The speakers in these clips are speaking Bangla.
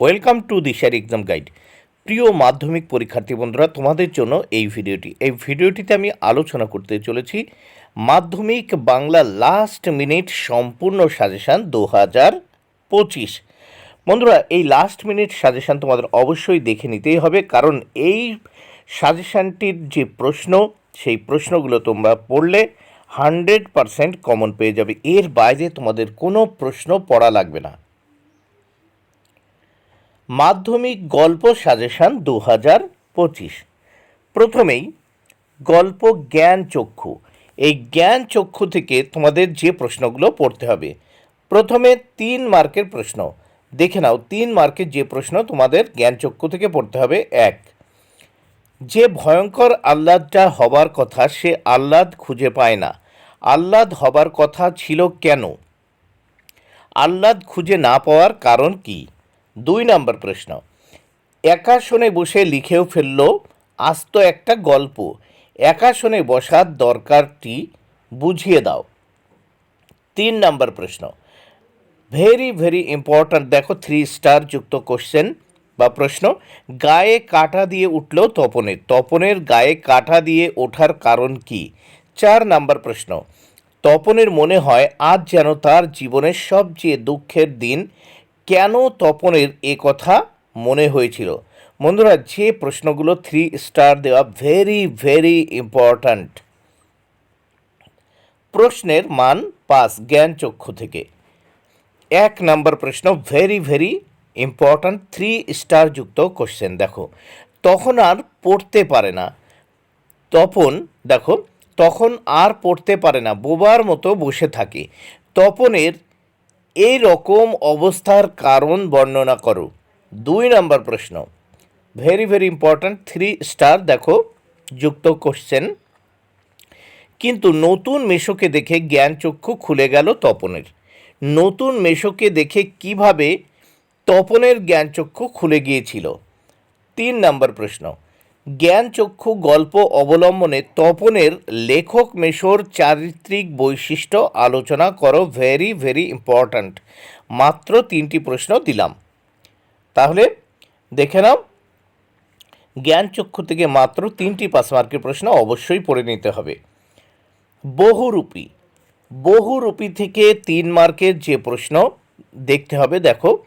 ওয়েলকাম টু দিশার এক্সাম গাইড। প্রিয় মাধ্যমিক পরীক্ষার্থী বন্ধুরা, তোমাদের জন্য এই ভিডিওটি। এই ভিডিওটিতে আমি আলোচনা করতে চলেছি মাধ্যমিক বাংলা লাস্ট মিনিট সম্পূর্ণ সাজেশান দু হাজার পঁচিশ। বন্ধুরা, এই লাস্ট মিনিট সাজেশান তোমাদের অবশ্যই দেখে নিতেই হবে, কারণ এই সাজেশানটির যে প্রশ্ন, সেই প্রশ্নগুলো তোমরা পড়লে হান্ড্রেড পারসেন্ট কমন পেয়ে যাবে। এর বাইরে তোমাদের কোনো প্রশ্ন পড়া লাগবে না। মাধ্যমিক গল্প সাজেশান দু হাজার পঁচিশ। প্রথমেই, গল্প জ্ঞান চক্ষু। এই জ্ঞান চক্ষু থেকে তোমাদের যে প্রশ্নগুলো পড়তে হবে, প্রথমে তিন মার্কের প্রশ্ন। দেখে নাও, তিন মার্কের যে প্রশ্ন তোমাদের জ্ঞান চক্ষু থেকে পড়তে হবে, এক। যে ভয়ঙ্কর আহ্লাদটা হবার কথা সে আহ্লাদ খুঁজে পায় না। আহ্লাদ হবার কথা ছিল কেন? আহ্লাদ খুঁজে না পাওয়ার কারণ কি? দুই নম্বর প্রশ্ন। একা শোনে বসে লিখেও ফেলল আস্ত একটা গল্প। একা শোনে বসার দরকারটি বুঝিয়ে দাও। তিন নম্বর প্রশ্ন। ভেরি ভেরি ইম্পর্ট্যান্ট, দেখো থ্রি স্টার যুক্ত কোশ্চেন বা প্রশ্ন। গায়ে কাটা দিয়ে উঠল তপনের তপনের গায়ে কাটা দিয়ে ওঠার কারণ কি? চার নাম্বার প্রশ্ন। তপনের মনে হয় আজ যেন তার জীবনের সবচেয়ে দুঃখের দিন। কেন তপনের এ কথা মনে হয়েছিল? বন্ধুরা, যে প্রশ্নগুলো থ্রি স্টার দেওয়া ভেরি ভেরি ইম্পর্ট্যান্ট প্রশ্নের মান পাস জ্ঞান চক্ষু থেকে। এক নাম্বার প্রশ্ন very very important three star যুক্ত কোশ্চেন দেখো, তখন আর পড়তে পারে না। তপন, দেখো, তখন আর পড়তে পারে না। বোবার মতো বসে থাকে। তপনের এই রকম অবস্থার কারণ বর্ণনা করো। দুই নাম্বার প্রশ্ন। Very very important three star দেখো, যুক্ত কোশ্চেন কিন্তু নতুন মেশোকে দেখে জ্ঞানচক্ষু খুলে গেল তপনের। নতুন মেশোকে দেখে কীভাবে তপনের জ্ঞানচক্ষু খুলে গিয়েছিল? তিন নম্বর প্রশ্ন। জ্ঞানচক্ষু গল্প অবলম্বনে তপনের লেখক মেশোর চারিত্রিক বৈশিষ্ট্য আলোচনা করো ভেরি ভেরি ইম্পর্ট্যান্ট মাত্র তিনটি প্রশ্ন দিলাম। তাহলে দেখে নাও। জ্ঞানচক্ষু থেকে মাত্র তিনটি পাস মার্কের প্রশ্ন অবশ্যই পড়ে নিতে হবে। বহুরূপী। বহুরূপী থেকে তিন মার্কের যে প্রশ্ন দেখতে হবে, দেখো।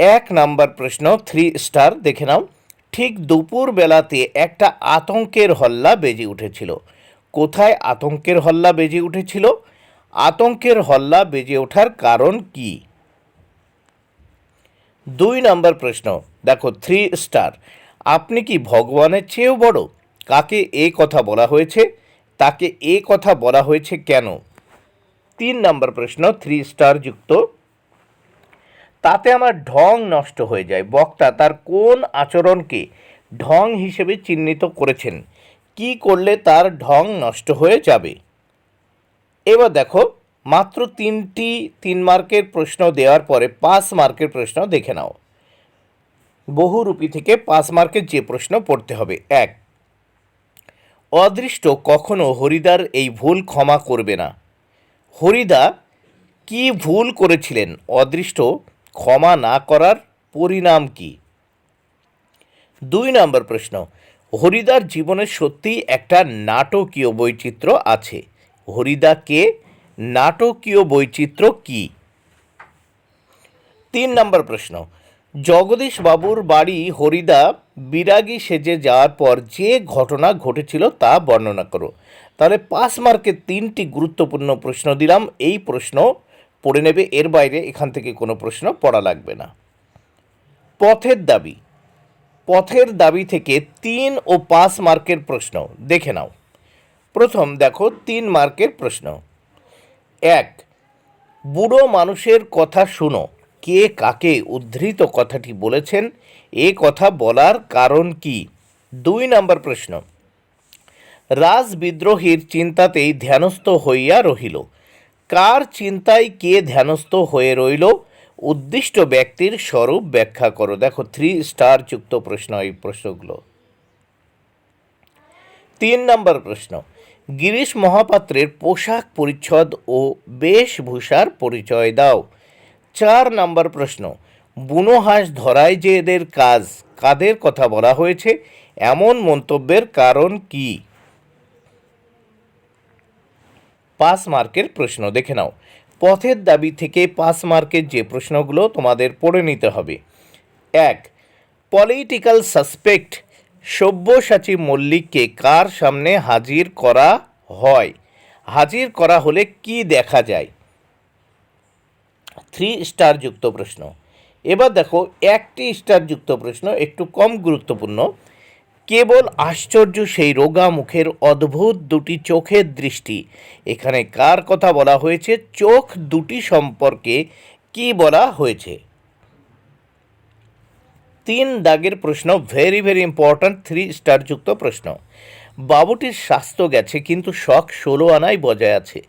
এক নাম্বার প্রশ্ন থ্রি স্টার দেখে নাও। ঠিক দুপুর বেলাতে একটা আতঙ্কের হল্লা বেজে উঠেছিল। কোথায় আতঙ্কের হল্লা বেজে উঠেছিল? আতঙ্কের হল্লা বেজে ওঠার কারণ কি? দুই নাম্বার প্রশ্ন। দেখো থ্রি স্টার আপনি কি ভগবানের চেয়েও বড়? কাকে এ কথা বলা হয়েছে? তাকে এ কথা বলা হয়েছে কেন? তিন নাম্বার প্রশ্ন থ্রি স্টার যুক্ত। তাতে আমার ঢং নষ্ট হয়ে যায়। বক্তা তার কোন আচরণকে ঢং হিসেবে চিহ্নিত করেছেন? কি করলে তার ঢং নষ্ট হয়ে যাবে? এবার দেখো, মাত্র তিনটি তিন মার্কের প্রশ্ন দেওয়ার পরে পাঁচ মার্কের প্রশ্ন দেখে নাও। বহুরূপী থেকে পাঁচ মার্কের যে প্রশ্ন পড়তে হবে। এক, অদৃষ্ট কখনো হরিদার এই ভুল ক্ষমা করবে না। হরিদা, কি ভুল করেছিলেন? অদৃষ্ট ক্ষমা না করার পরিণাম কি? দুই নম্বর প্রশ্ন। হরিদার জীবনে সত্যিই একটা নাটকীয় বৈচিত্র্য আছে। হরিদাকে নাটকীয় বৈচিত্র্য কি? তিন নম্বর প্রশ্ন। জগদীশ বাবুর বাড়ি হরিদা বিরাগী সেজে যাওয়ার পর যে ঘটনা ঘটেছিল তা বর্ণনা করো। তাহলে পাঁচ মার্কের তিনটি গুরুত্বপূর্ণ প্রশ্ন দিলাম। এই প্রশ্ন পড়ে নেবে, এর বাইরে এখান থেকে কোনো প্রশ্ন পড়া লাগবে না। পথের দাবি। পথের দাবি থেকে তিন ও পাঁচ মার্কের প্রশ্ন, দেখে নাও। প্রথম দেখো, তিন মার্কের প্রশ্ন। এক, বুড়ো মানুষের কথা শুনো। কে কাকে উদ্ধৃত কথাটি বলেছেন? এ কথা বলার কারণ কি? দুই নম্বর প্রশ্ন। রাজ বিদ্রোহীর চিন্তাতেই ধ্যানস্থ হইয়া রহিল। কার চিন্তায় কে ধ্যানস্থ হয়ে রইল? উদ্দিষ্ট ব্যক্তির স্বরূপ ব্যাখ্যা করো। দেখো থ্রি স্টার যুক্ত প্রশ্ন এই প্রশ্নগুলো। তিন নম্বর প্রশ্ন। গিরিশ মহাপাত্রের পোশাক পরিচ্ছদ ও বেশভূষার পরিচয় দাও। চার নম্বর প্রশ্ন। বুনো হাঁস ধরায় যে এদের কাজ, কাদের কথা বলা হয়েছে? এমন মন্তব্যের কারণ কি? পাস মার্কের প্রশ্ন দেখে নাও। পথের দাবি থেকে পাস মার্কের যে প্রশ্নগুলো তোমাদের পড়ে নিতে হবে। এক পলিটিক্যাল সাসপেক্ট সব্যসাচী মল্লিককে কার সামনে হাজির করা হয়? হাজির করা হলে কি দেখা যায়? থ্রি স্টার যুক্ত প্রশ্ন। এবার দেখো, একটি স্টার যুক্ত প্রশ্ন একটু কম গুরুত্বপূর্ণ। কেবল আশ্চর্য সেই রোগা মুখের অদ্ভুত দুটি চোখের দৃষ্টি। এখানে কার কথা বলা হয়েছে? চোখ দুটি সম্পর্কে কি বলা হয়েছে? তিন দাগের প্রশ্ন very very important three star যুক্ত প্রশ্ন। বাবুটির স্বাস্থ্য গেছে, কিন্তু শখ ষোলো আনাই বজায় আছে।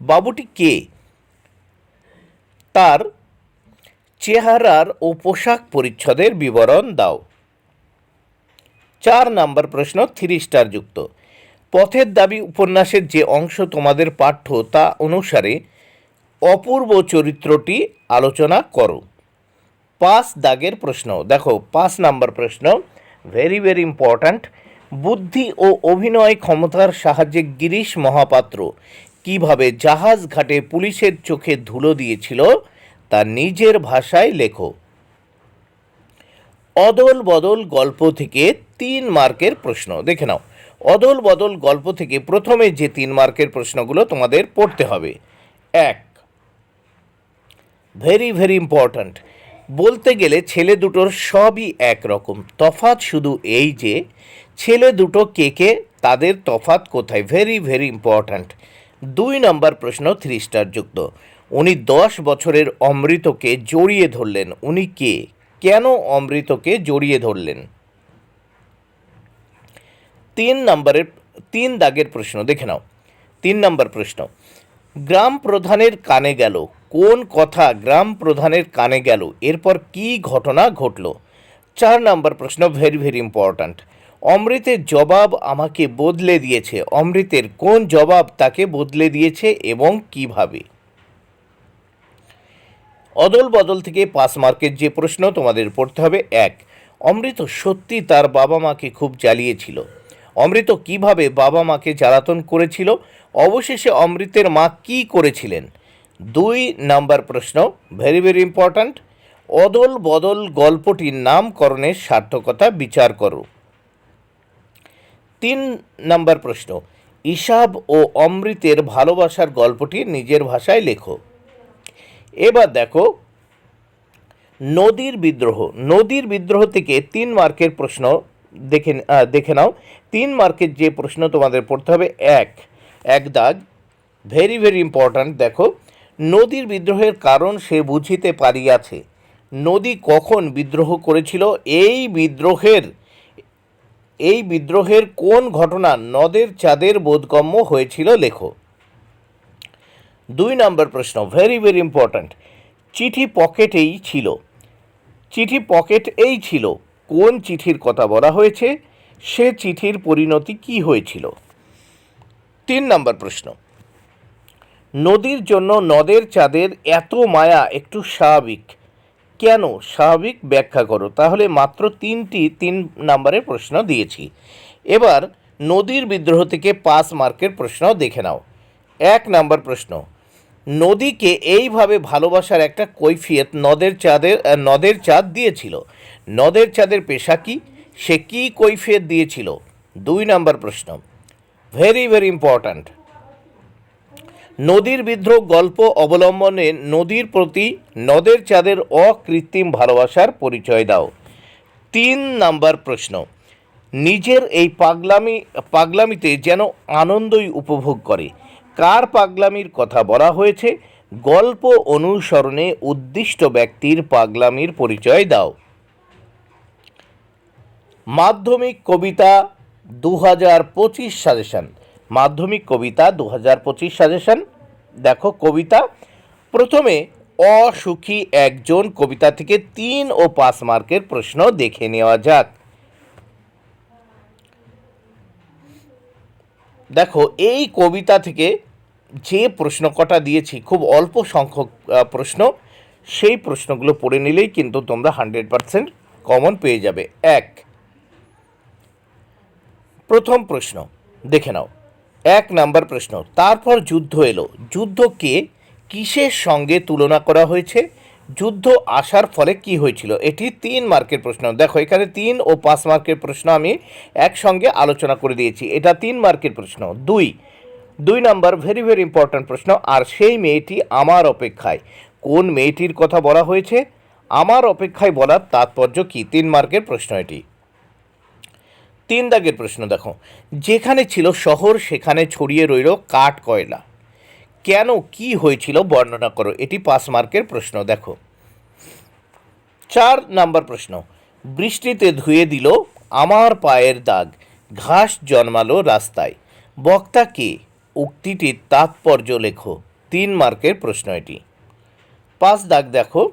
বাবুটি কে? তার চেহারার ও পোশাক পরিচ্ছদের বিবরণ দাও। চার নাম্বার প্রশ্ন থ্রি স্টার যুক্ত। পথের দাবি উপন্যাসের যে অংশ তোমাদের পাঠ্য তা অনুসারে অপূর্ব চরিত্রটি আলোচনা করো। পাঁচ দাগের প্রশ্ন। দেখো, পাঁচ নাম্বার প্রশ্ন। ভেরি ভেরি ইম্পর্ট্যান্ট বুদ্ধি ও অভিনয় ক্ষমতার সাহায্যে গিরিশ মহাপাত্র কীভাবে জাহাজ ঘাটে পুলিশের চোখে ধুলো দিয়েছিল তা নিজের ভাষায় লেখো। অদল বদল গল্প থেকে তিন মার্কের প্রশ্ন। দেখে নাও। অদল বদল গল্প থেকে প্রথমে যে তিন মার্কের প্রশ্নগুলো তোমাদের পড়তে হবে। এক ভেরি ভেরি ইম্পর্ট্যান্ট বলতে গেলে ছেলে দুটোর সবই একরকম। তফাৎ শুধু এই যে, ছেলে দুটো কে কে, তাদের তফাৎ কোথায়? ভেরি ভেরি ইম্পর্ট্যান্ট দুই নম্বর প্রশ্ন থ্রি স্টার যুক্ত। উনি দশ বছরের অমৃতকে জড়িয়ে ধরলেন। উনি কে? কেন অমৃতকে জড়িয়ে ধরলেন? তিন নম্বরের, তিন দাগের প্রশ্ন, দেখে নাও। তিন নম্বর প্রশ্ন, গ্রাম প্রধানের কানে গেল। কোন কথা গ্রাম প্রধানের কানে গেল? এরপর কি ঘটনা ঘটল? চার নম্বর প্রশ্ন ভেরি ভেরি ইম্পর্ট্যান্ট অমৃতের জবাব আমাকে বদলে দিয়েছে। অমৃতের কোন জবাব তাকে বদলে দিয়েছে এবং কীভাবে? অদল বদল থেকে পাস মার্কের যে প্রশ্ন তোমাদের পড়তে হবে, এক, অমৃত সত্যি তার বাবা মাকে খুব জ্বালিয়েছিল। অমৃত কীভাবে বাবা মাকে জ্বালাতন করেছিল? অবশেষে অমৃতের মা কি করেছিলেন? দুই নাম্বার প্রশ্ন ভেরি ভেরি ইম্পর্ট্যান্ট অদল বদল গল্পটির নামকরণের সার্থকতা বিচার করো। তিন নাম্বার প্রশ্ন ইসাব ও অমৃতের ভালোবাসার গল্পটি নিজের ভাষায় লেখো। এবার দেখো, নদীর বিদ্রোহ। নদীর বিদ্রোহ থেকে তিন মার্কের প্রশ্ন দেখে দেখে নাও। তিন মার্কের যে প্রশ্ন তোমাদের পড়তে হবে, এক। এক দাগ ভেরি ভেরি ইম্পর্ট্যান্ট দেখো, নদীর বিদ্রোহের কারণ সে বুঝিতে পারিয়াছে। নদী কখন বিদ্রোহ করেছিল? এই বিদ্রোহের এই বিদ্রোহের কোন ঘটনা নদের চাঁদের বোধগম্য হয়েছিল? লেখো। দুই নম্বর প্রশ্ন ভেরি ভেরি ইম্পর্ট্যান্ট চিঠি পকেটেই ছিল। চিঠি পকেট এই ছিল, কোন চিঠির কথা বলা হয়েছে, সে চিঠির পরিণতি কি হয়েছিল? তিন নম্বর প্রশ্ন, নদীর জন্য নদের চাঁদের এত মায়া একটু স্বাভাবিক। কেন স্বাভাবিক ব্যাখ্যা করো, তাহলে মাত্র তিনটি, তিন নম্বরের প্রশ্ন দিয়েছি। এবার নদীর বিদ্রোহ থেকে পাঁচ মার্কের প্রশ্ন দেখে নাও। এক নম্বর প্রশ্ন নদীকে এইভাবে ভালোবাসার একটা কৈফিয়ত নদের চাঁদের নদের চাঁদ দিয়েছিল। নদের চাঁদের পেশা কি? সে কি কৈফিয়ত দিয়েছিল? দুই নম্বর প্রশ্ন। ভেরি ভেরি ইম্পর্ট্যান্ট নদীর বিদ্রোহ গল্প অবলম্বনে নদীর প্রতি নদের চাঁদের অকৃত্রিম ভালোবাসার পরিচয় দাও। তিন নাম্বার প্রশ্ন। নিজের এই পাগলামি, পাগলামিতে যেন আনন্দই উপভোগ করে। কার পাগলামির কথা বলা হয়েছে? গল্প অনুসরণে উদ্দিষ্ট ব্যক্তির পাগলামির পরিচয় দাও। মাধ্যমিক কবিতা দু হাজার পঁচিশ সাজেশন। মাধ্যমিক কবিতা দু হাজার পঁচিশ সাজেশন। দেখো কবিতা। প্রথমে, অসুখী একজন কবিতা থেকে তিন ও পাঁচ মার্কের প্রশ্ন দেখে নেওয়া যাক। দেখো, এই কবিতা থেকে যে প্রশ্ন কটা দিয়েছি, খুব অল্প সংখ্যক প্রশ্ন, সেই প্রশ্নগুলো পড়ে নিলেই কিন্তু তোমরা হান্ড্রেড পারসেন্ট কমন পেয়ে যাবে। এক, প্রথম প্রশ্ন, দেখে নাও। এক নাম্বার প্রশ্ন, তারপর যুদ্ধ এলো। যুদ্ধকে কিসের সঙ্গে তুলনা করা হয়েছে? যুদ্ধ আসার ফলে কি হয়েছিল? এটি তিন মার্কের প্রশ্ন। দেখো, এখানে তিন ও পাঁচ মার্কের প্রশ্ন আমি একসঙ্গে আলোচনা করে দিয়েছি। এটা তিন মার্কের প্রশ্ন। দুই দুই নাম্বার ভেরি ভেরি ইম্পর্ট্যান্ট প্রশ্ন, আর সেই মেয়েটি আমার অপেক্ষায়। কোন মেয়েটির কথা বলা হয়েছে? আমার অপেক্ষায় বলার তাৎপর্য কি? তিন মার্কের প্রশ্ন এটি। তিন দাগের প্রশ্ন দেখো। যেখানে ছিল শহর, সেখানে ছড়িয়ে রইল কাঠ কয়লা। কেন, কি হয়েছিল বর্ণনা করো। এটি পাঁচ মার্কের প্রশ্ন, দেখো। চার নাম্বার প্রশ্ন। বৃষ্টিতে ধুয়ে দিল আমার পায়ের দাগ। ঘাস জন্মালো রাস্তায়। বক্তা কে? উক্তিটির তাৎপর্য লেখো। তিন মার্কের প্রশ্ন এটি। পাঁচ দাগ দেখো।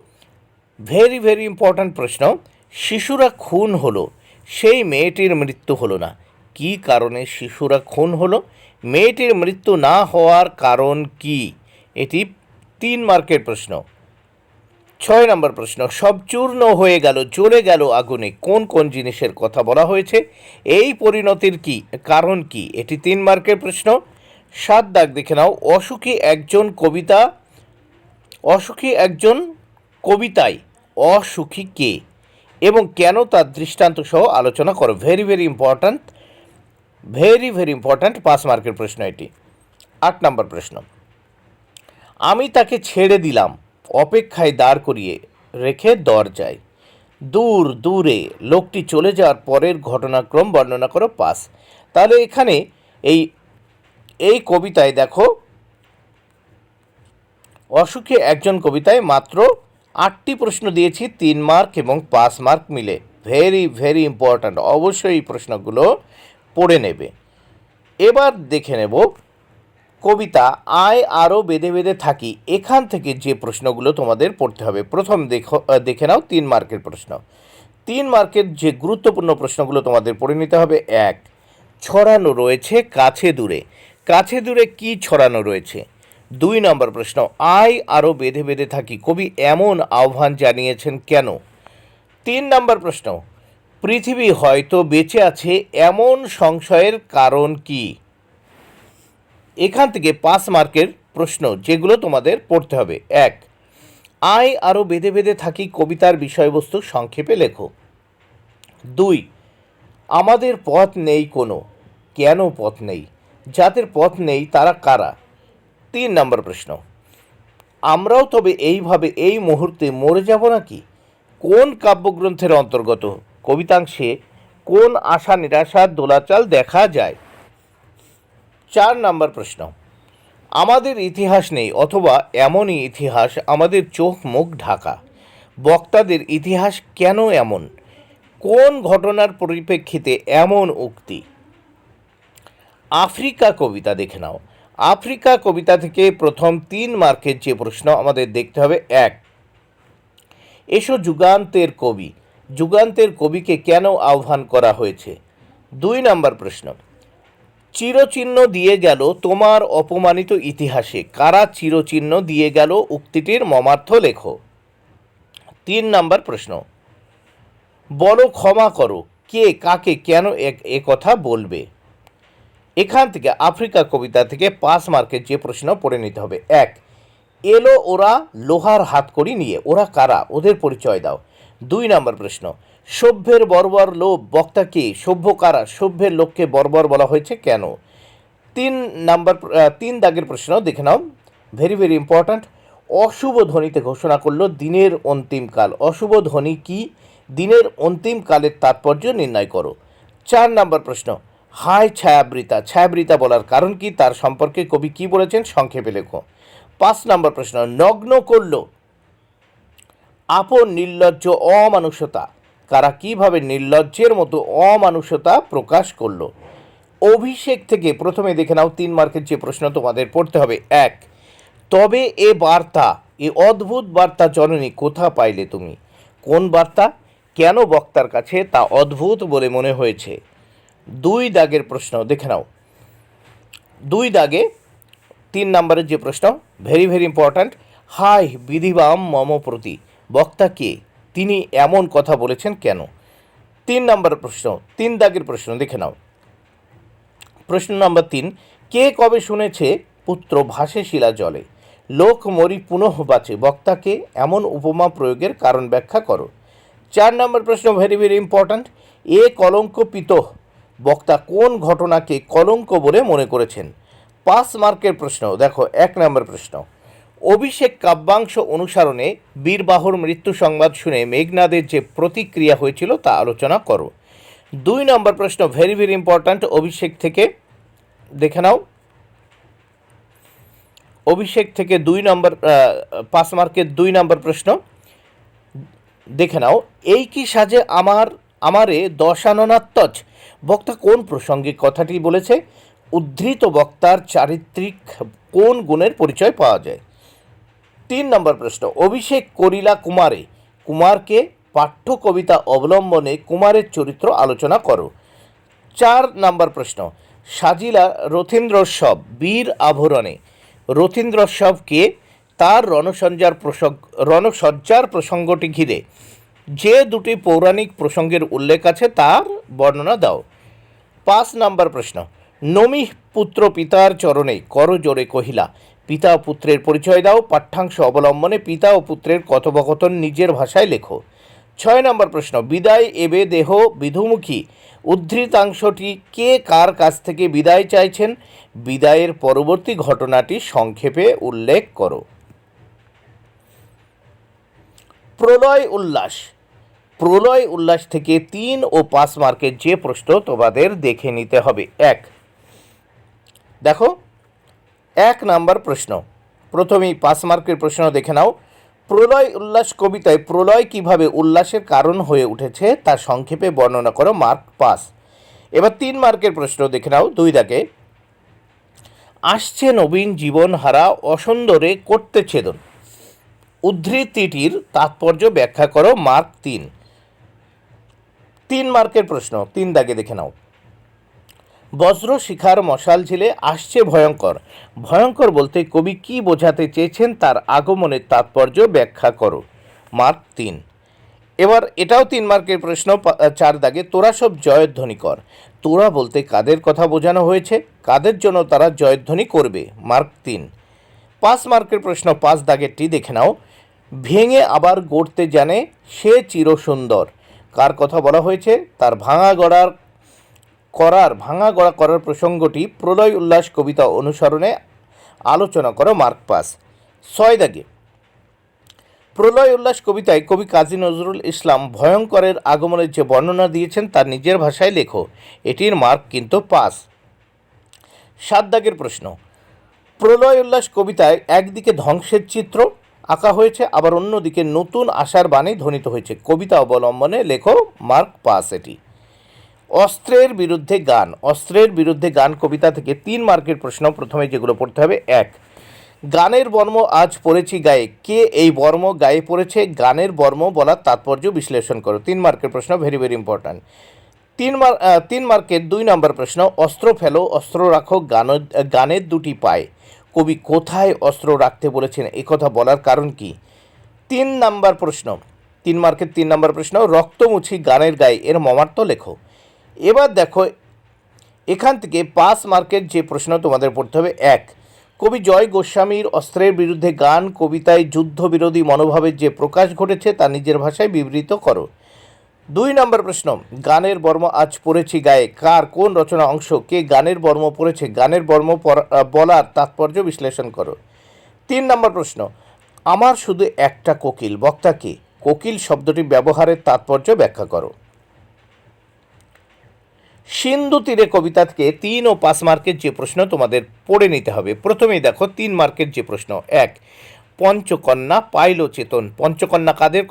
ভেরি ভেরি ইম্পর্ট্যান্ট প্রশ্ন। শিশুরা খুন হলো। সেই মেয়েটির মৃত্যু হলো না। কি কারণে শিশুরা খুন হলো? মেয়েটির মৃত্যু না হওয়ার কারণ কি? এটি তিন মার্কের প্রশ্ন। ছয় নম্বর প্রশ্ন। সব চূর্ণ হয়ে গেল, জ্বলে গেল আগুনে। কোন কোন জিনিসের কথা বলা হয়েছে? এই পরিণতির কি, কারণ কি? এটি তিন মার্কের প্রশ্ন। সাত দাগ দেখে নাও। অসুখী একজন কবিতা, অসুখী একজন কবিতায় অসুখী কে? এবং কেন তার দৃষ্টান্ত সহ আলোচনা করো। Very very important very very important পাঁচ মার্কের প্রশ্ন এটি। আট নম্বর প্রশ্ন। আমি তাকে ছেড়ে দিলাম, অপেক্ষায় দাঁড় করিয়ে রেখে দরজায়। দূর, দূরে, লোকটি চলে যাওয়ার পরের ঘটনাক্রম বর্ণনা করো পাস তাহলে এখানে এই এই কবিতায় দেখো, অসুখে একজন কবিতায় মাত্র আটটি প্রশ্ন দিয়েছি, তিন মার্ক এবং পাঁচ মার্ক মিলে। ভেরি ভেরি ইম্পর্ট্যান্ট অবশ্যই এই প্রশ্নগুলো পড়ে নেবে। এবার দেখে নেব, কবিতা, আয় আরও বেঁধে বেঁধে থাকি, এখান থেকে যে প্রশ্নগুলো তোমাদের পড়তে হবে। প্রথম দেখো দেখে নাও তিন মার্কের প্রশ্ন। তিন মার্কের যে গুরুত্বপূর্ণ প্রশ্নগুলো তোমাদের পড়ে নিতে হবে, এক, ছড়ানো রয়েছে কাছে দূরে। কাছে দূরে কি ছড়ানো রয়েছে? দুই নম্বর প্রশ্ন আয় আরও বেঁধে বেঁধে থাকি, কবি এমন আহ্বান জানিয়েছেন কেন? তিন নম্বর প্রশ্ন, পৃথিবী হয়তো বেঁচে আছে এমন সংশয়ের কারণ কি? এখান থেকে পাঁচ মার্কের প্রশ্ন, যেগুলো তোমাদের পড়তে হবে। এক আয় আরও বেঁধে বেঁধে থাকি কবিতার বিষয়বস্তু সংক্ষেপে লেখো। দুই, আমাদের পথ নেই কোনো। কেন পথ নেই? যাদের পথ নেই তারা কারা? তিন নম্বর প্রশ্ন। আমরাও তবে এইভাবে এই মুহূর্তে মরে যাব নাকি? কোন কাব্যগ্রন্থের অন্তর্গত? কবিতাংশে কোন আশা নিরাশার দোলাচাল দেখা যায়? চার নম্বর প্রশ্ন। আমাদের ইতিহাস নেই অথবা এমনই ইতিহাস আমাদের চোখ মুখ ঢাকা। বক্তাদের ইতিহাস কেন এমন? কোন ঘটনার পরিপ্রেক্ষিতে এমন উক্তি? আফ্রিকা কবিতা দেখে নাও। আফ্রিকা কবিতা থেকে প্রথম তিন মার্কের যে প্রশ্ন আমাদের দেখতে হবে, এক। এসো যুগান্তের কবি। যুগান্তের কবিকে কেন আহ্বান করা হয়েছে? দুই নম্বর প্রশ্ন। চিরচিহ্ন দিয়ে গেল তোমার অপমানিত ইতিহাসে। কারা চিরচিহ্ন দিয়ে গেল উক্তিটির মমার্থ লেখো? তিন নম্বর প্রশ্ন। বলো ক্ষমা করো। কে, কাকে কেন এক কথা বলবে? এখান থেকে আফ্রিকা কবিতা থেকে পাঁচ মার্কের যে প্রশ্ন পড়ে নিতে হবে। এক, এলো ওরা লোহার হাতকড়ি নিয়ে। ওরা কারা? ওদের পরিচয় দাও। দুই নম্বর প্রশ্ন, সভ্যের বর্বর লোভ বক্তা কে? সভ্য কারা? সভ্যের লোককে বর্বর বলা হয়েছে কেন? তিন নাম্বার তিন দাগের প্রশ্ন দেখে নাও। ভেরি ভেরি ইম্পর্ট্যান্ট অশুভ ধ্বনিতে ঘোষণা করল দিনের অন্তিম কাল। অশুভ ধ্বনি কি? দিনের অন্তিম কালের তাৎপর্য নির্ণয় করো। চার নাম্বার প্রশ্ন হায় ছায়াবৃতা ছায়াবৃতা বলার কারণ কি? তার সম্পর্কে কবি কি বলেছেন? সংক্ষেপে লেখো। পাঁচ নম্বর প্রশ্ন, নগ্ন করল। আপন নির্লজ্জ অমানুষতা। কারা কীভাবে নির্লজ্জের মতো অমানুষতা প্রকাশ করল? অভিষেক থেকে প্রথমে দেখে নাও তিন মার্কের যে প্রশ্ন তোমাদের পড়তে হবে। এক, তবে এ বার্তা, এ অদ্ভুত বার্তা জননী কোথা পাইলে তুমি? কোন বার্তা? কেন বক্তার কাছে তা অদ্ভুত বলে মনে হয়েছে? দুই দাগের প্রশ্ন, দেখে নাও। দুই দাগে তিন নম্বরের যে প্রশ্ন ভেরি ভেরি ইম্পর্ট্যান্ট হাই বিধিবাম মম প্রতি, বক্তা কে? তিনি এমন কথা বলেছেন কেন? তিন নম্বর প্রশ্ন, তিন দাগের প্রশ্ন, দেখে নাও। প্রশ্ন নম্বর তিন, কে কবে শুনেছে পুত্র ভাসে শিলা জলে? লোক মরি পুনঃ বাঁচে বক্তাকে এমন উপমা প্রয়োগের কারণ ব্যাখ্যা করো। চার নম্বর প্রশ্ন ভেরি ভেরি ইম্পর্ট্যান্ট এ কলঙ্ক পিতহ বক্তা কোন ঘটনাকে কলঙ্ক বলে মনে করেছেন? পাঁচ মার্কের প্রশ্ন, দেখো, এক নম্বর প্রশ্ন। অভিষেক কাব্যাংশ অনুসারণে বীরবাহুর মৃত্যু সংবাদ শুনে মেঘনাদের যে প্রতিক্রিয়া হয়েছিল তা আলোচনা করো। দুই নম্বর প্রশ্ন ভেরি ভেরি ইম্পর্ট্যান্ট অভিষেক থেকে দেখে নাও। অভিষেক থেকে দুই নম্বর পাঁচ মার্কের দুই নম্বর প্রশ্ন, দেখে নাও। এই কি সাজে আমার আমারে দশাননাত্তজ। বক্তা কোন প্রসঙ্গে কথাটি বলেছে? উদ্ধৃত বক্তার চারিত্রিক কোন গুণের পরিচয় পাওয়া যায়? তিন নম্বর প্রশ্ন, অভিষেক করিলা কুমারে, কুমারকে পাঠ্য কবিতা অবলম্বনে কুমারের চরিত্র আলোচনা করো। চার নম্বর প্রশ্ন, সাজিলা রথীন্দ্রোৎসব, বীর আভরণে, রথীন্দ্রোৎসবকে তার রণসঞ্জার প্রসঙ্গ, রণসজ্জার প্রসঙ্গটি ঘিরে যে দুটি পৌরাণিক প্রসঙ্গের উল্লেখ আছে, তার বর্ণনা দাও। পাঁচ নম্বর প্রশ্ন, নমিহ পুত্র পিতার চরণে কর জোরে কহিলা, পিতা পুত্রের পরিচয় দাও, পাঠ্যাংশ অবলম্বনে পিতা ও পুত্রের কথোপকথন নিজের ভাষায় লেখো। ছয় নম্বর প্রশ্ন, বিদায় এবে দেহ বিধুমুখী, উদ্ধৃতাংশটি কে কার কাছ থেকে বিদায় চাইছেন? বিদায়ের পরবর্তী ঘটনাটি সংক্ষেপে উল্লেখ করো। প্রলয় উল্লাস প্রলয় উল্লাস থেকে তিন ও পাঁচ মার্কের যে প্রশ্ন তোমাদের দেখে নিতে হবে। এক, দেখো, এক নাম্বার প্রশ্ন। প্রথমেই পাঁচ মার্কের প্রশ্ন দেখে নাও। প্রলয় উল্লাস কবিতায় প্রলয় কীভাবে উল্লাসের কারণ হয়ে উঠেছে তা সংক্ষেপে বর্ণনা করো, মার্ক পাস এবার তিন মার্কের প্রশ্ন দেখে নাও, দুই দাগে। আসছে নবীন জীবন হারা অসুন্দরে করতে ছেদন। উদ্ধৃতিটির তাৎপর্য ব্যাখ্যা করো, মার্ক তিন। তিন মার্কের প্রশ্ন, তিন দাগে দেখে নাও। বজ্র, শিখার, মশাল ঝিলে আসছে ভয়ঙ্কর। ভয়ঙ্কর বলতে কবি কি বোঝাতে চেয়েছেন তার আগমনের তাৎপর্য ব্যাখ্যা করো। মার্ক তিন। এবার এটাও তিন মার্কের প্রশ্ন চার দাগে, তোরা সব জয়ধ্বনি কর তোরা বলতে কাদের কথা বোঝানো হয়েছে? কাদের জন্য তারা জয়ধ্বনি করবে? মার্ক তিন। পাঁচ মার্কের প্রশ্ন, পাঁচ দাগেরটি দেখে নাও। ভেঙে আবার গড়তে জানে সে চিরসুন্দর। কার কথা বলা হয়েছে? তার ভাঙা গড়ার করার, ভাঙা গড়া করার প্রসঙ্গটি প্রলয় উল্লাস কবিতা অনুসরণে আলোচনা করো মার্ক পাস। ছয় দাগে। প্রলয় উল্লাস কবিতায় কবি কাজী নজরুল ইসলাম ভয়ঙ্করের আগমনের যে বর্ণনা দিয়েছেন তার নিজের ভাষায় লেখো। এটির মার্ক কিন্তু পাস। সাত দাগের প্রশ্ন। প্রলয় উল্লাস কবিতায় একদিকে ধ্বংসের চিত্র আঁকা হয়েছে আবার অন্যদিকে নতুন আশার বাণী ধ্বনিত হয়েছে। কবিতা অবলম্বনে লেখো মার্ক পাস এটি অস্ত্রের বিরুদ্ধে গান। অস্ত্রের বিরুদ্ধে গান কবিতা থেকে তিন মার্কের প্রশ্ন প্রথমে যেগুলো পড়তে হবে এক। গানের বর্ম আজ পড়েছি গায়ে। কে এই বর্ম গায়ে পড়েছে? গানের বর্ম বলার তাৎপর্য বিশ্লেষণ করো। তিন মার্কের প্রশ্ন ভেরি ভেরি ইম্পর্ট্যান্ট তিন মার আহ, তিন মার্কের দুই নম্বর প্রশ্ন অস্ত্র ফেলো অস্ত্র রাখো গান গানের দুটি পায়। কবি কোথায় অস্ত্র রাখতে বলেছেন? কথা বলার কারণ কি? তিন নাম্বার প্রশ্ন। তিন মার্কের তিন নাম্বার প্রশ্ন, রক্তমুছি গানের গায়ে এর মমার্থ লেখো। এবার দেখো, এখান থেকে পাস মার্কের যে প্রশ্ন তোমাদের পড়তে হবে, এক, কবি জয় গোস্বামীর অস্ত্রের বিরুদ্ধে গান, কবিতায় যুদ্ধবিরোধী মনোভাবের যে প্রকাশ ঘটেছে তা নিজের ভাষায় বিবৃত করো। দুই নম্বর প্রশ্ন, গানের বর্ম আজ পড়েছি গায়ে, কার কোন রচনা অংশ, কে গানের বর্ম পড়েছে, গানের বর্ম বলার তাৎপর্য বিশ্লেষণ করো। তিন নম্বর প্রশ্ন, আমার শুধু একটা কোকিল, বক্তা কে? কোকিল শব্দটি ব্যবহারের তাৎপর্য ব্যাখ্যা করো। সিন্ধু তীরে কবিতা থেকে তিন ও পাঁচ মার্কের যে প্রশ্ন তোমাদের পড়ে নিতে হবে। প্রথমেই দেখো, তিন মার্কের যে প্রশ্ন, এক, পঞ্চকন্যা পাইল চেতন, পঞ্চকন্যা কাদের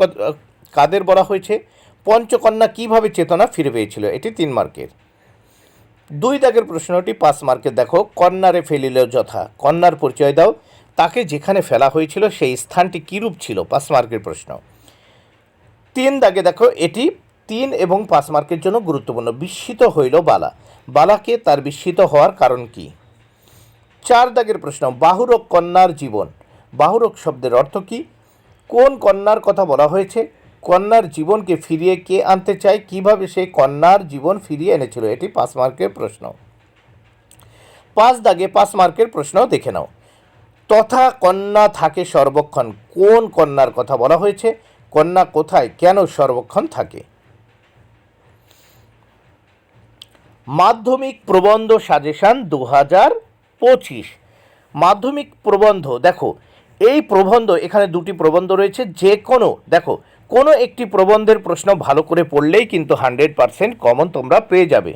কাদের বলা হয়েছে? পঞ্চকন্যা কীভাবে চেতনা ফিরে পেয়েছিল? এটি তিন মার্কের। দুই দাগের প্রশ্নটি পাঁচ মার্কের। দেখো, কন্যারে ফেলিল যথা। কন্যার পরিচয় দাও। তাকে যেখানে ফেলা হয়েছিল, সেই স্থানটি কীরূপ ছিল? পাঁচ মার্কের প্রশ্ন। তিন দাগে দেখো, এটি তিন এবং পাঁচ মার্কের জন্য গুরুত্বপূর্ণ। বিস্মিত হইল বালা। বালাকে তার বিস্মিত হওয়ার কারণ কি? চার দাগের প্রশ্ন, বাহুরক কন্যার জীবন। বাহুরক শব্দের অর্থ কী? কোন কন্যার কথা বলা হয়েছে? কন্যার জীবনকে ফিরিয়ে কে আনতে চায়? কীভাবে সে কন্যার জীবন ফিরিয়ে এনেছিল? এটি পাঁচ মার্কের প্রশ্ন। পাঁচ দাগে পাঁচ মার্কের প্রশ্ন দেখে নাও। তথা কন্যা থাকে সর্বক্ষণ। কোন কন্যার কথা বলা হয়েছে? কন্যা কোথায়? কেন সর্বক্ষণ থাকে? মাধ্যমিক প্রবন্ধ সাজেশান দু হাজার পঁচিশ। মাধ্যমিক প্রবন্ধ, দেখো, এই প্রবন্ধ, এখানে দুটি প্রবন্ধ রয়েছে। যে কোনো, দেখো কোনো একটি প্রবন্ধের প্রশ্ন ভালো করে পড়লেই কিন্তু হান্ড্রেড পারসেন্ট কমন তোমরা পেয়ে যাবে।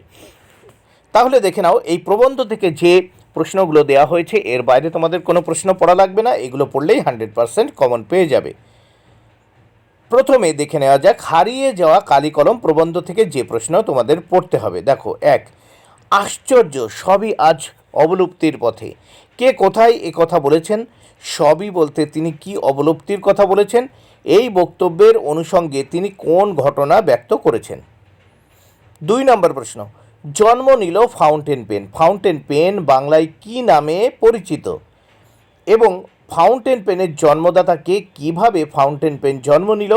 তাহলে দেখে নাও, এই প্রবন্ধ থেকে যে প্রশ্নগুলো দেওয়া হয়েছে, এর বাইরে তোমাদের কোনো প্রশ্ন পড়া লাগবে না, এগুলো পড়লেই হান্ড্রেড পারসেন্ট কমন পেয়ে যাবে। প্রথমে দেখে নেওয়া যাক, হারিয়ে যাওয়া কালি কলম প্রবন্ধ থেকে যে প্রশ্ন তোমাদের পড়তে হবে। দেখো, এক, আশ্চর্য, সবই আজ অবলুপ্তির পথে। কে কোথায় এ কথা বলেছেন? সবই বলতে তিনি কি অবলুপ্তির কথা বলেছেন? এই বক্তব্যের অনুষঙ্গে তিনি কোন ঘটনা ব্যক্ত করেছেন? দুই নম্বর প্রশ্ন, জন্ম নিল ফাউন্টেন পেন। ফাউন্টেন পেন বাংলায় কি নামে পরিচিত? এবং ফাউন্টেন পেনের জন্মদাতাকে কীভাবে ফাউন্টেন পেন জন্ম নিল?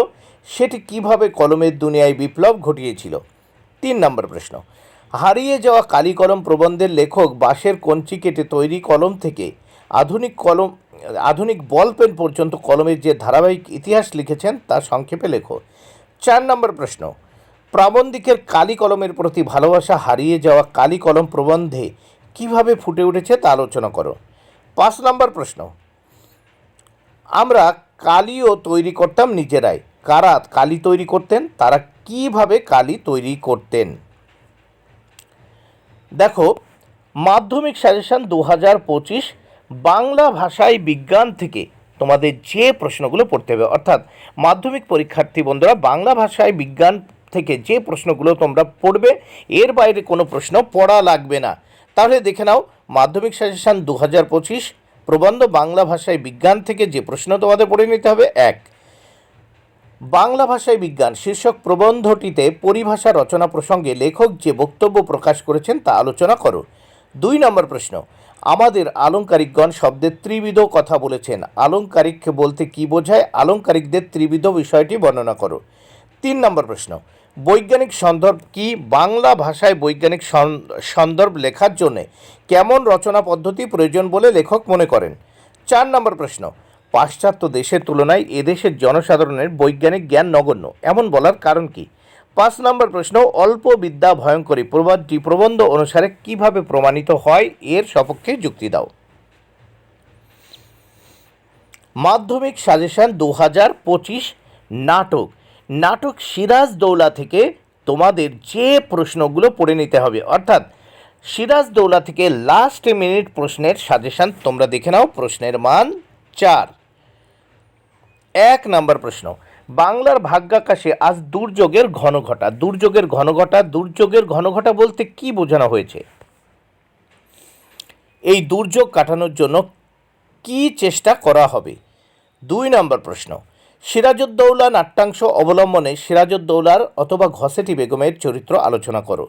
সেটি কীভাবে কলমের দুনিয়ায় বিপ্লব ঘটিয়েছিল? তিন নম্বর প্রশ্ন, হারিয়ে যাওয়া কালি কলম প্রবন্ধের লেখক বাঁশের কঞ্চি কেটে তৈরি কলম থেকে আধুনিক কলম আধুনিক বল পেন পর্যন্ত কলমের যে ধারাবাহিক ইতিহাস লিখেছেন তা সংক্ষেপে লেখো। চার নম্বর প্রশ্ন। প্রাবন্ধিকের কালি কলমের প্রতি ভালোবাসা হারিয়ে যাওয়া কালি কলম প্রবন্ধে কীভাবে ফুটে উঠেছে তা আলোচনা করো। পাঁচ নম্বর প্রশ্ন। আমরা কালিও তৈরি করতাম নিজেরাই। কারা কালি তৈরি করতেন? তারা কীভাবে কালি তৈরি করতেন? দেখো, মাধ্যমিক সাজেশন দু হাজার পঁচিশ বাংলা ভাষায় বিজ্ঞান থেকে তোমাদের যে প্রশ্নগুলো পড়তে হবে, অর্থাৎ মাধ্যমিক পরীক্ষার্থী বন্ধুরা, বাংলা ভাষায় বিজ্ঞান থেকে যে প্রশ্নগুলো তোমরা পড়বে, এর বাইরে কোনো প্রশ্ন পড়া লাগবে না। তাহলে দেখে নাও, মাধ্যমিক সাজেশন দু হাজার পঁচিশ, প্রবন্ধ বাংলা ভাষায় বিজ্ঞান থেকে যে প্রশ্ন তোমাদের পড়ে নিতে হবে, এক। বাংলা ভাষায় বিজ্ঞান, শীর্ষক প্রবন্ধটিতে পরিভাষা রচনা প্রসঙ্গে লেখক যে বক্তব্য প্রকাশ করেছেন তা আলোচনা করো। দুই নম্বর প্রশ্ন আমাদের আলংকারিকগণ শব্দের ত্রিবিধ কথা বলেছেন। আলংকারিক বলতে কি বোঝায়? আলংকারিকদের ত্রিবিধ বিষয়টি বর্ণনা করো। তিন নম্বর প্রশ্ন, বৈজ্ঞানিক সন্দর্ভ কি বাংলা ভাষায় বৈজ্ঞানিক সন্দর্ভ লেখার জন্য কেমন রচনা পদ্ধতি প্রয়োজন বলে লেখক মনে করেন? চার নম্বর প্রশ্ন, পাশ্চাত্য দেশের তুলনায় এদেশের জনসাধারণের বৈজ্ঞানিক জ্ঞান নগণ্য। এমন বলার কারণ কি? পাঁচ নম্বর প্রশ্ন, অল্প বিদ্যা ভয়ঙ্করী প্রবাদটি প্রবন্ধ অনুসারে কীভাবে প্রমাণিত হয়? এর সপক্ষে যুক্তি দাও। মাধ্যমিক সাজেশন দু হাজার পঁচিশ, নাটক। নাটক সিরাজ দৌলা থেকে তোমাদের যে প্রশ্নগুলো পড়ে নিতে হবে, অর্থাৎ সিরাজ দৌলা থেকে লাস্ট মিনিট প্রশ্নের সাজেশন তোমরা দেখে নাও, প্রশ্নের মান চার। এক নম্বর প্রশ্ন বাংলার ভাগ্যাকাশে আজ দুর্যোগের ঘনঘটা। দুর্যোগের ঘনঘটা দুর্যোগের ঘনঘটা বলতে কি বোঝানো হয়েছে? এই দুর্যোগ কাটানোর জন্য কি চেষ্টা করা হবে? দুই নম্বর প্রশ্ন। সিরাজউদ্দৌলা নাট্যাংশ অবলম্বনে সিরাজউদ্দৌলার অথবা ঘসেটি বেগমের চরিত্র আলোচনা করো।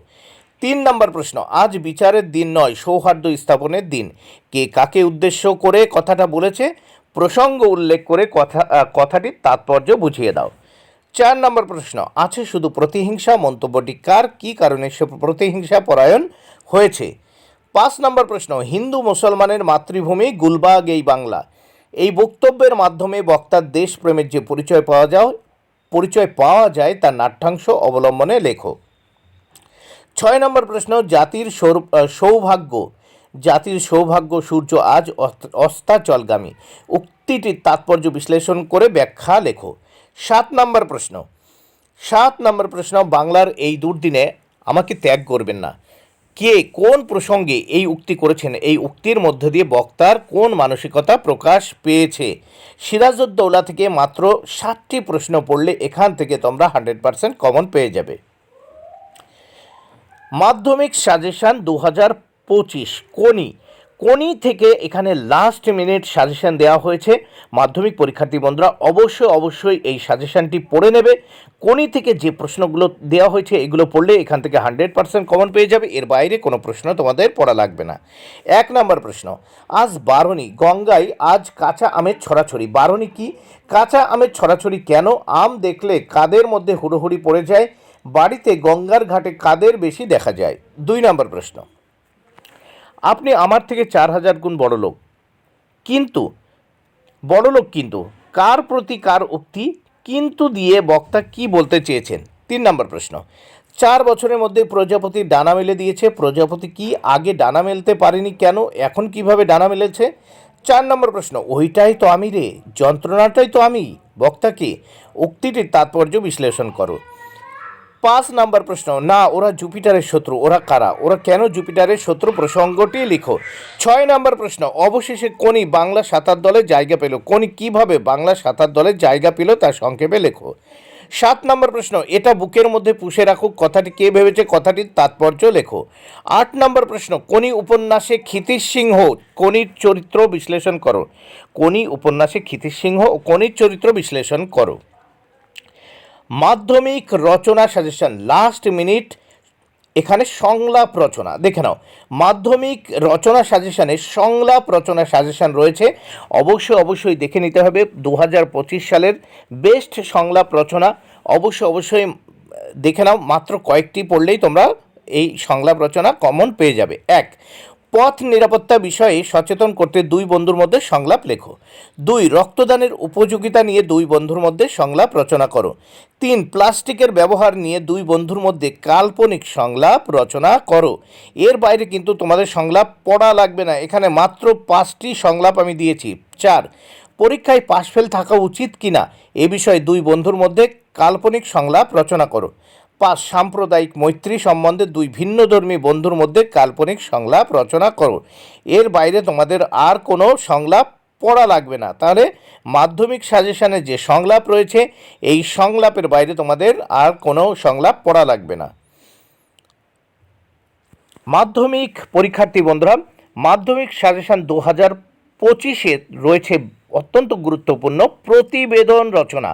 তিন নম্বর প্রশ্ন, আজ বিচারের দিন নয়, সৌহার্দ্য স্থাপনের দিন। কে কাকে উদ্দেশ্য করে কথাটা বলেছে? প্রসঙ্গ উল্লেখ করে কথা কথাটির তাৎপর্য বুঝিয়ে দাও। চার নম্বর প্রশ্ন, আছে শুধু প্রতিহিংসা? মন্তব্যটি কার? কী কারণে সে প্রতিহিংসা পরায়ণ হয়েছে? পাঁচ নম্বর প্রশ্ন, হিন্দু মুসলমানের মাতৃভূমি গুলবাগ, এই বাংলা। এই বক্তব্যের মাধ্যমে বক্তার দেশপ্রেমের যে পরিচয় পাওয়া যায় পরিচয় পাওয়া যায় তার নাট্যাংশ অবলম্বনে লেখো। ছয় নম্বর প্রশ্ন, জাতির সৌভাগ্য। জাতির সৌভাগ্য সূর্য আজ অস্তাচলগামী। উক্তিটির তাৎপর্য বিশ্লেষণ করে ব্যাখ্যা লেখো। সাত নম্বর প্রশ্ন। সাত নম্বর প্রশ্ন, বাংলার এই দুর্দিনে আমাকে ত্যাগ করবেন না। কে কোন প্রসঙ্গে এই উক্তি করেছেন? এই উক্তির মধ্য দিয়ে বক্তার কোন মানসিকতা প্রকাশ পেয়েছে? সিরাজউদ্দৌলা থেকে মাত্র সাতটি প্রশ্ন পড়লে এখান থেকে তোমরা হান্ড্রেড পার্সেন্ট কমন পেয়ে যাবে। মাধ্যমিক সাজেশন দু পঁচিশ কোনি কোনি থেকে এখানে লাস্ট মিনিট সাজেশন দেওয়া হয়েছে। মাধ্যমিক পরীক্ষার্থী বন্ধুরা, অবশ্যই অবশ্যই এই সাজেশনটি পড়ে নেবে। কোনি থেকে যে প্রশ্নগুলো দেওয়া হয়েছে, এগুলো পড়লে এখান থেকে হান্ড্রেড পার্সেন্ট কমন পেয়ে যাবে। এর বাইরে কোনো প্রশ্ন তোমাদের পড়া লাগবে না। এক নম্বর প্রশ্ন, আজ বারণী, গঙ্গায় আজ কাঁচা আমের ছড়াছড়ি। বারণী কি? কাঁচা আমের ছড়াছড়ি কেন? আম দেখলে কাদের মধ্যে হুড়োহুড়ি পড়ে যায়? বাড়িতে গঙ্গার ঘাটে কাদের বেশি দেখা যায়? দুই নম্বর প্রশ্ন আপনি আমার থেকে চার হাজার গুণ বড় লোক। কিন্তু, বড় লোক কিন্তু, কার প্রতি কার উক্তি, কিন্তু দিয়ে বক্তা কি বলতে চেয়েছেন? তিন নম্বর প্রশ্ন। চার বছরের মধ্যে প্রজাপতি ডানা মেলে দিয়েছে, প্রজাপতি কি আগে ডানা মেলতে পারেনি কেন? এখন কীভাবে ডানা মেলেছে? চার নম্বর প্রশ্ন, ওইটাই তো আমি রে, যন্ত্রণাটাই তো আমি। বক্তাকে উক্তিটির তাৎপর্য বিশ্লেষণ করো। পাঁচ নাম্বার প্রশ্ন, না, ওরা জুপিটারের শত্রু, ওরা কারা? ওরা কেন জুপিটারের শত্রু? প্রসঙ্গটি লিখো। ছয় নাম্বার প্রশ্ন, অবশেষে কোনি বাংলা সাঁতার দলে জায়গা পেল? কোনি কীভাবে বাংলা সাঁতার দলে জায়গা পেল তার সংক্ষেপে লেখো। সাত নম্বর প্রশ্ন, এটা বুকের মধ্যে পুষে রাখুক, কথাটি কে ভেবেছে, কথাটির তাৎপর্য লেখো। আট নম্বর প্রশ্ন, কোনি উপন্যাসে ক্ষিতিশ সিংহ, কোনির চরিত্র বিশ্লেষণ করো। কোনি উপন্যাসে ক্ষিতিশ সিংহ ও কোনির চরিত্র বিশ্লেষণ করো। মাধ্যমিক রচনা সাজেশন লাস্ট মিনিট এখানে সংলাপ রচনা। দেখে নাও, মাধ্যমিক রচনা সাজেশনে সংলাপ রচনা সাজেশন রয়েছে। অবশ্যই অবশ্যই দেখে নিতে হবে দু হাজার পঁচিশ সালের বেস্ট সংলাপ রচনা। অবশ্যই অবশ্যই, দেখে নাও, মাত্র কয়েকটি পড়লেই তোমরা এই সংলাপ রচনা কমন পেয়ে যাবে। এক পথ নিরাপত্তা বিষয়ে সচেতন করতে দুই বন্ধুর মধ্যে সংলাপ লেখো। দুই, রক্তদানের উপযোগিতা নিয়ে দুই বন্ধুর মধ্যে সংলাপ রচনা করো। তিন, প্লাস্টিকের ব্যবহার নিয়ে দুই বন্ধুর মধ্যে কাল্পনিক সংলাপ রচনা করো। এর বাইরে কিন্তু তোমাদের সংলাপ পড়া লাগবে না। এখানে মাত্র পাঁচটি সংলাপ আমি দিয়েছি। চার, পরীক্ষায় পাশ ফেল থাকা উচিত কিনা? এ বিষয়ে দুই বন্ধুর মধ্যে কাল্পনিক সংলাপ রচনা করো। পাঁচ সাম্প্রদায়িক মৈত্রী সম্বন্ধে দুই ভিন্নধর্মী বন্ধুর মধ্যে কাল্পনিক সংলাপ রচনা করো। এর বাইরে তোমাদের আর কোনো সংলাপ পড়া লাগবে না। তাহলে মাধ্যমিক সাজেশানে যে সংলাপ রয়েছে, এই সংলাপের বাইরে তোমাদের আর কোনো সংলাপ পড়া লাগবে না। মাধ্যমিক পরীক্ষার্থী বন্ধুরা, মাধ্যমিক সাজেশান দু হাজার পঁচিশে রয়েছে অত্যন্ত গুরুত্বপূর্ণ প্রতিবেদন রচনা।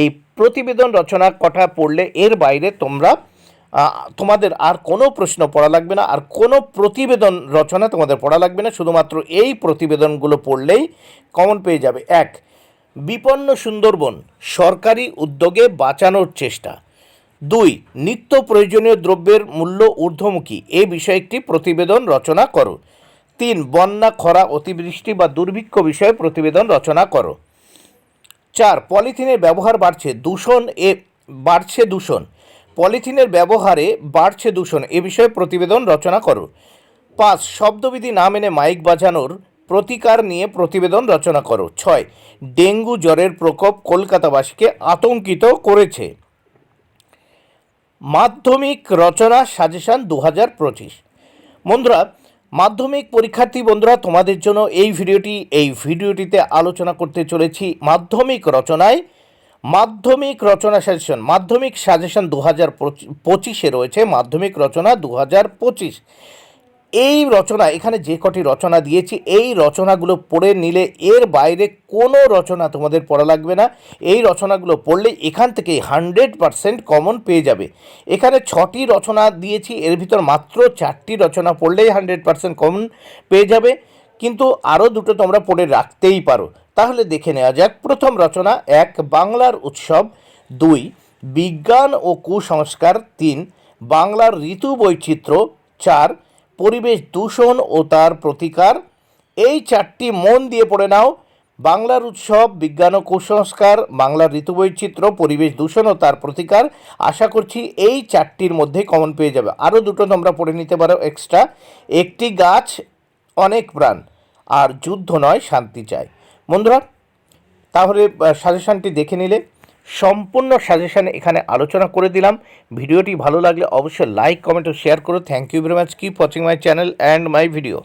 এই প্রতিবেদন রচনা কটা পড়লে এর বাইরে তোমরা তোমাদের আর কোনো প্রশ্ন পড়া লাগবে না, আর কোনো প্রতিবেদন রচনা তোমাদের পড়া লাগবে না, শুধুমাত্র এই প্রতিবেদনগুলো পড়লেই কমন পেয়ে যাবে। এক, বিপন্ন সুন্দরবন, সরকারি উদ্যোগে বাঁচানোর চেষ্টা। দুই, নিত্য প্রয়োজনীয় দ্রব্যের মূল্য ঊর্ধ্বমুখী, এ বিষয়ে একটি প্রতিবেদন রচনা করো। তিন, বন্যা, খরা, অতিবৃষ্টি বা দুর্ভিক্ষ বিষয়ে প্রতিবেদন রচনা করো। চার, পলিথিনের ব্যবহার বাড়ছে, দূষণ এ বাড়ছে দূষণ। পলিথিনের ব্যবহারে বাড়ছে দূষণ, এ বিষয়ে প্রতিবেদন রচনা করো। পাঁচ, শব্দবিধি না মেনে মাইক বাজানোর প্রতিকার নিয়ে প্রতিবেদন রচনা করো। ছয়, ডেঙ্গু জ্বরের প্রকোপ কলকাতাবাসীকে আতঙ্কিত করেছে। মাধ্যমিক রচনা সাজেশন দু হাজার পঁচিশ। বন্ধুরা মাধ্যমিক পরীক্ষার্থী বন্ধুরা, তোমাদের জন্য এই ভিডিওটি, এই ভিডিওটিতে আলোচনা করতে চলেছি মাধ্যমিক রচনায়। মাধ্যমিক রচনা সাজেশন মাধ্যমিক সাজেশন দু হাজার পঁচিশে রয়েছে মাধ্যমিক রচনা দু হাজার পঁচিশ। এই রচনা, এখানে যে কটি রচনা দিয়েছি, এই রচনাগুলো পড়ে নিলে এর বাইরে কোনো রচনা তোমাদের পড়া লাগবে না। এই রচনাগুলো পড়লে এখান থেকে হান্ড্রেড পারসেন্ট কমন পেয়ে যাবে। এখানে ছটি রচনা দিয়েছি, এর ভিতর মাত্র চারটি রচনা পড়লেই হান্ড্রেড পারসেন্ট কমন পেয়ে যাবে। কিন্তু আরও দুটো তোমরা পড়ে রাখতেই পারো। তাহলে দেখে নেওয়া যাক। প্রথম রচনা, এক, বাংলার উৎসব। দুই, বিজ্ঞান ও কুসংস্কার। তিন, বাংলার ঋতু বৈচিত্র্য। চার পরিবেশ দূষণ ও তার প্রতিকার। এই চারটি মন দিয়ে পড়ে নাও। বাংলার উৎসব, বিজ্ঞান ও কুসংস্কার, বাংলার ঋতু বৈচিত্র্য পরিবেশ দূষণ ও তার প্রতিকার। আশা করছি এই চারটির মধ্যেই কমন পেয়ে যাবে। আরও দুটো তোমরা পড়ে নিতে পারো এক্সট্রা একটি গাছ অনেক প্রাণ, আর যুদ্ধ নয়, শান্তি চায় বন্ধুরা, তাহলে সাজেশানটি দেখে নিলে। সম্পূর্ণ সাজেশান এখানে আলোচনা করে দিলাম। ভিডিওটি ভালো লাগলে অবশ্যই লাইক কমেন্ট ও শেয়ার করো। Thank you very much keep watching my channel and my video